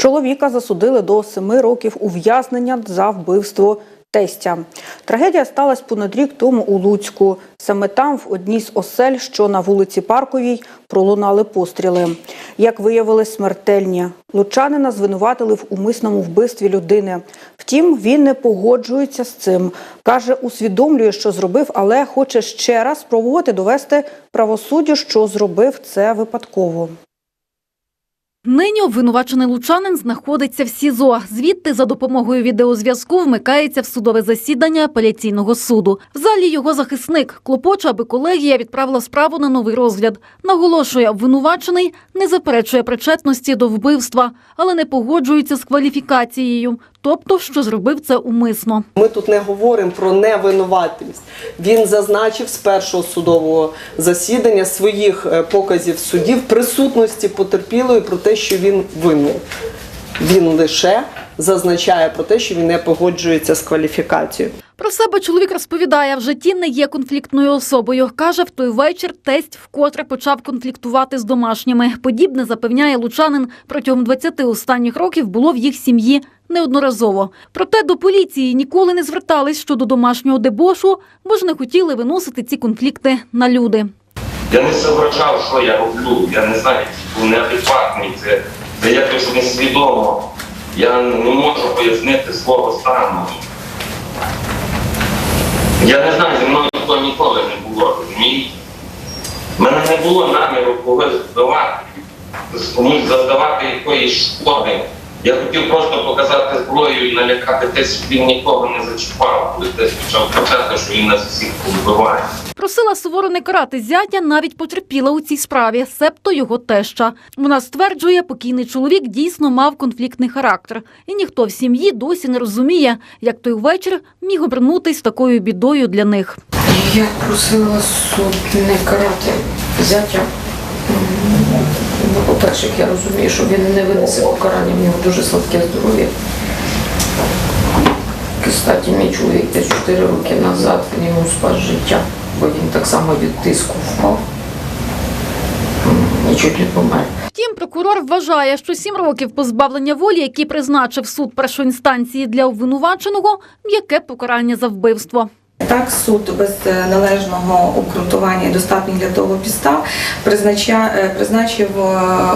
Чоловіка засудили до семи років ув'язнення за вбивство тестя. Трагедія сталася понад рік тому у Луцьку. Саме там, в одній з осель, що на вулиці Парковій, пролунали постріли. Як виявилось, смертельні. Лучанина звинуватили в умисному вбивстві людини. Втім, він не погоджується з цим. Каже, усвідомлює, що зробив, але хоче ще раз спробувати довести правосуддю, що зробив це випадково. Нині обвинувачений лучанин знаходиться в СІЗО. Звідти за допомогою відеозв'язку вмикається в судове засідання апеляційного суду. В залі його захисник клопоче, аби колегія відправила справу на новий розгляд. Наголошує, обвинувачений не заперечує причетності до вбивства, але не погоджується з кваліфікацією, тобто, що зробив це умисно. Ми тут не говоримо про невинуватість. Він зазначив з першого судового засідання своїх е, показів в суді в присутності потерпілої про те, що він винний. Він лише зазначає про те, що він не погоджується з кваліфікацією. Про себе чоловік розповідає, в житті не є конфліктною особою. Каже, в той вечір тесть вкотре почав конфліктувати з домашніми. Подібне запевняє лучанин протягом 20 останніх років було в їх сім'ї неодноразово. Проте до поліції ніколи не звертались щодо домашнього дебошу, бо ж не хотіли виносити ці конфлікти на люди. Я не соображав, що я роблю. Я не знаю, був неадекватний. Це, це якось несвідомо. Я не можу пояснити свого стану. Я не знаю, зі мною такого ніколи не було. розумієте? Мене не було наміру когось вбивати, комусь завдавати якоїсь шкоди. Я хотів просто показати зброю і налякати те, щоб він нікого не зачіпав, коли те почав кричати, що він нас всіх повбиває. Просила суворо не карати зятя, навіть потерпіла у цій справі, себто його теща. Вона стверджує, покійний чоловік дійсно мав конфліктний характер, і ніхто в сім'ї досі не розуміє, як той вечір міг обернутись такою бідою для них. Я просила суд не карати зятя. Ну, по-перше, я розумію, що він не винесе покарання, в нього дуже слабке здоров'я. Кстати, мій чоловік десь 4 роки назад він йому спас життя, бо він так само від тиску впав. І не помер. Втім, прокурор вважає, що сім років позбавлення волі, які призначив суд першої інстанції для обвинуваченого, м'яке покарання за вбивство. Так, суд без е, належного обґрунтування і достатніх для того підстав е, призначив е,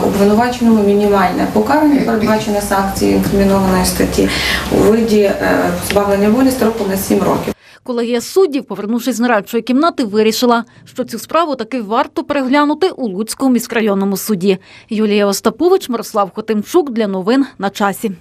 обвинуваченому мінімальне покарання, передбачене санкції інкримінованої статті у виді позбавлення волі строком на 7 років. Колегія суддів, повернувшись з нарадчої кімнати, вирішила, що цю справу таки варто переглянути у Луцькому міськрайонному суді. Юлія Остапович, Мирослав Хотимчук для новин на часі.